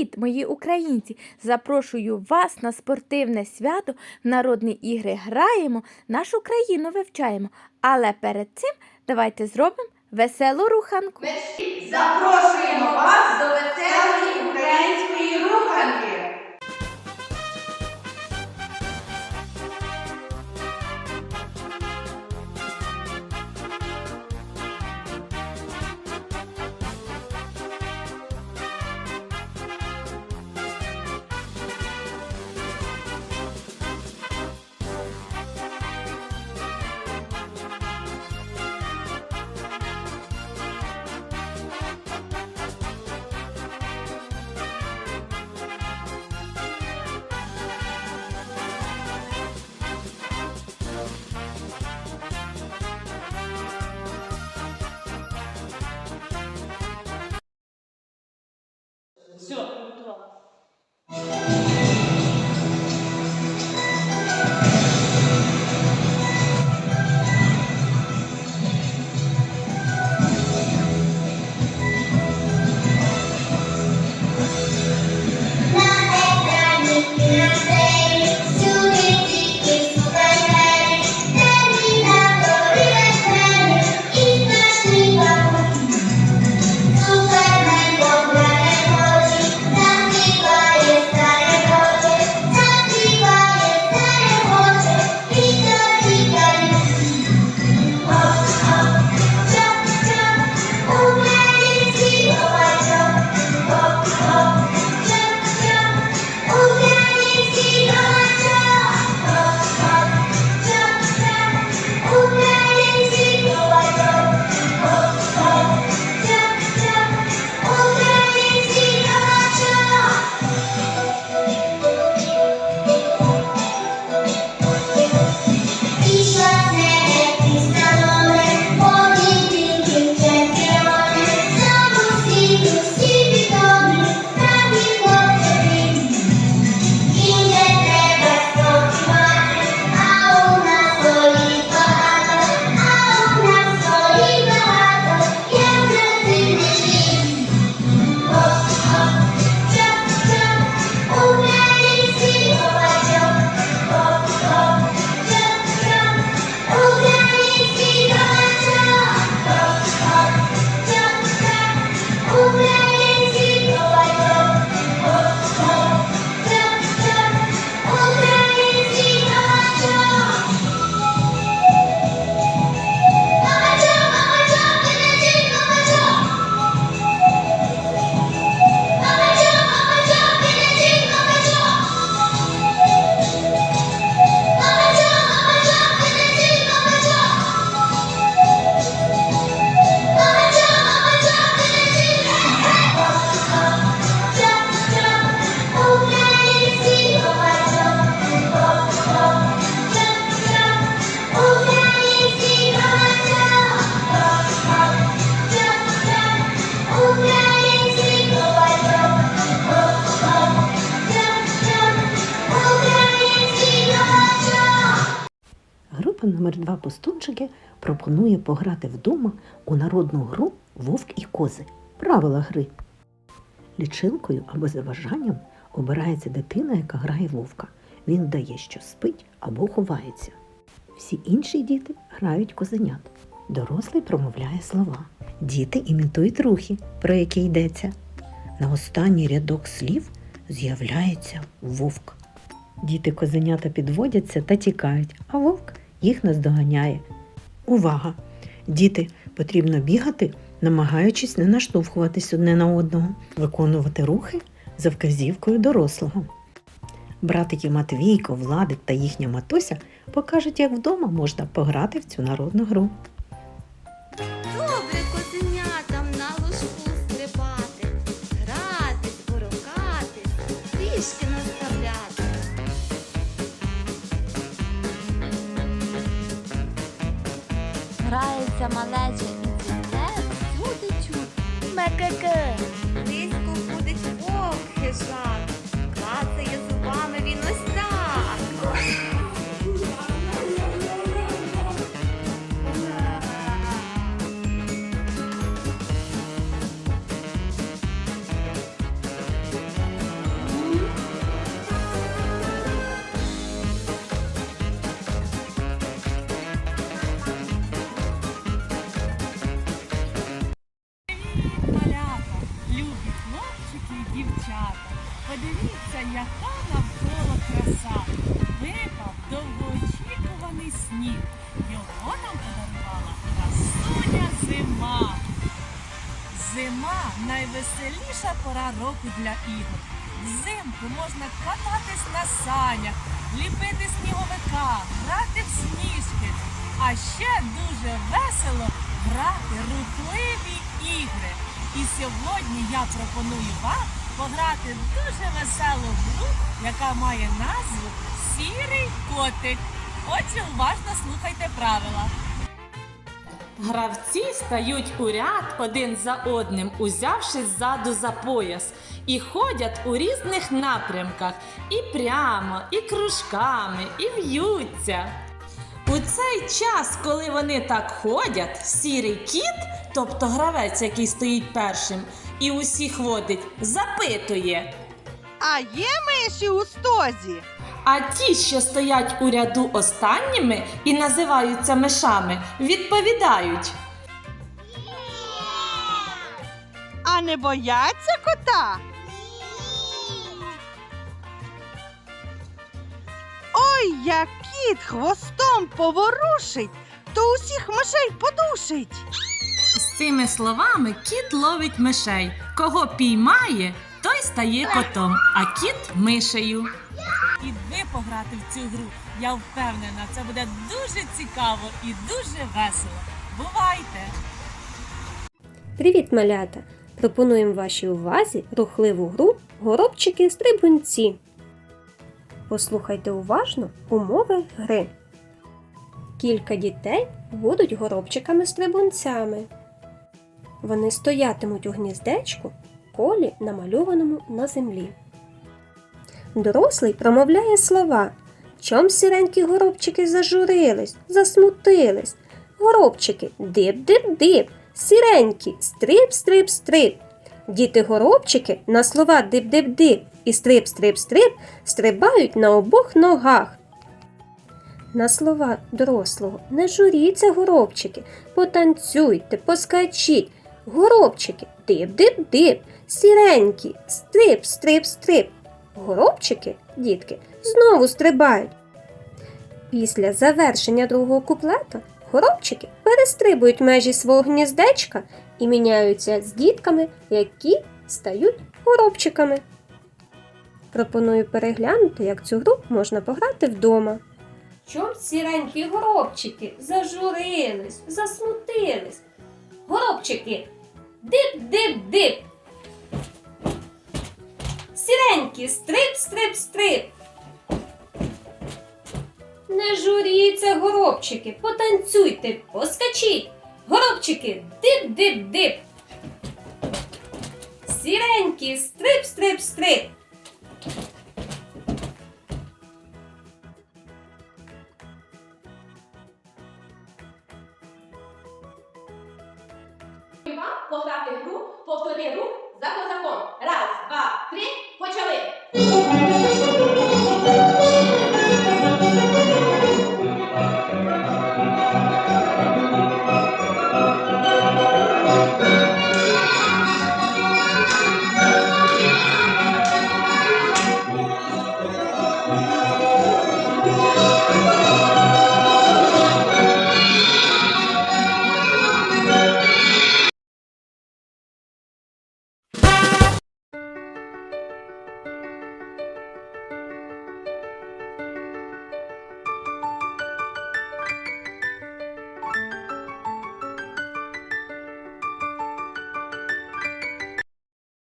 Привіт, мої українці! Запрошую вас на спортивне свято народні ігри граємо, нашу країну вивчаємо. Але перед цим давайте зробимо веселу руханку. Ми запрошуємо вас до веселої української руханки. Номер 2 Пустунчики пропонує пограти вдома у народну гру Вовк і кози. Правила гри. Лічилкою або за бажанням обирається дитина, яка грає вовка. Він вдає, що спить або ховається. Всі інші діти грають козенят. Дорослий промовляє слова. Діти імітують рухи, про які йдеться. На останній рядок слів з'являється вовк. Діти козенята підводяться та тікають, а вовк їх наздоганяє. Увага! Діти, потрібно бігати, намагаючись не наштовхуватись одне на одного, виконувати рухи за вказівкою дорослого. Братики Матвійко, Владик та їхня матуся покажуть, як вдома можна пограти в цю народну гру. Become é a né? tudo tudo, the land. Найвеселіша пора року для ігор. Взимку можна кататись на санях, ліпити сніговика, грати в сніжки. А ще дуже весело грати рухливі ігри. І сьогодні я пропоную вам пограти дуже веселу гру, яка має назву Сірий котик. Отже, уважно слухайте правила. Гравці стають у ряд один за одним, узявшись ззаду за пояс, і ходять у різних напрямках і прямо, і кружками, і в'ються. У цей час, коли вони так ходять, сірий кіт, тобто гравець, який стоїть першим, і усіх водить, запитує. А є миші у стозі? А ті, що стоять у ряду останніми і називаються мишами, відповідають. А не бояться кота? Ой, як кіт хвостом поворушить, то усіх мишей подушить. З цими словами кіт ловить мишей. Кого піймає, той стає котом, а кіт мишею. Пограти в цю гру. Я впевнена, це буде дуже цікаво і дуже весело. Бувайте! Привіт, малята! Пропонуємо вашій увазі рухливу гру Горобчики-стрибунці. Послухайте уважно умови гри. Кілька дітей будуть горобчиками-стрибунцями. Вони стоятимуть у гніздечку, колі, намальованому на землі. Дорослий промовляє слова. Чом сіренькі горобчики зажурились, засмутились. Горобчики, дип-дип-дип, сіренькі, стрип-стрип-стрип. Діти горобчики на слова дип-дип-дип і стрип-стрип-стрип стрибають на обох ногах. На слова дорослого не журіться, горобчики, потанцюйте, поскачіть. Горобчики, дип-дип-дип, сіренькі, стрип-стрип-стрип. Горобчики, дітки, знову стрибають. Після завершення другого куплета горобчики перестрибують межі свого гніздечка і міняються з дітками, які стають горобчиками. Пропоную переглянути, як цю гру можна пограти вдома. Чом сіренькі горобчики зажурились, засмутились? Горобчики, дип-дип-дип. Сіренькі, стрип-стрип-стрип. Не журіться, горобчики, потанцюйте, поскачіть. Горобчики, дип-дип-дип. Сіренькі, стрип-стрип-стрип. Вам пограти гру, повтори рух за козаком. Раз, два, три, Pode ler.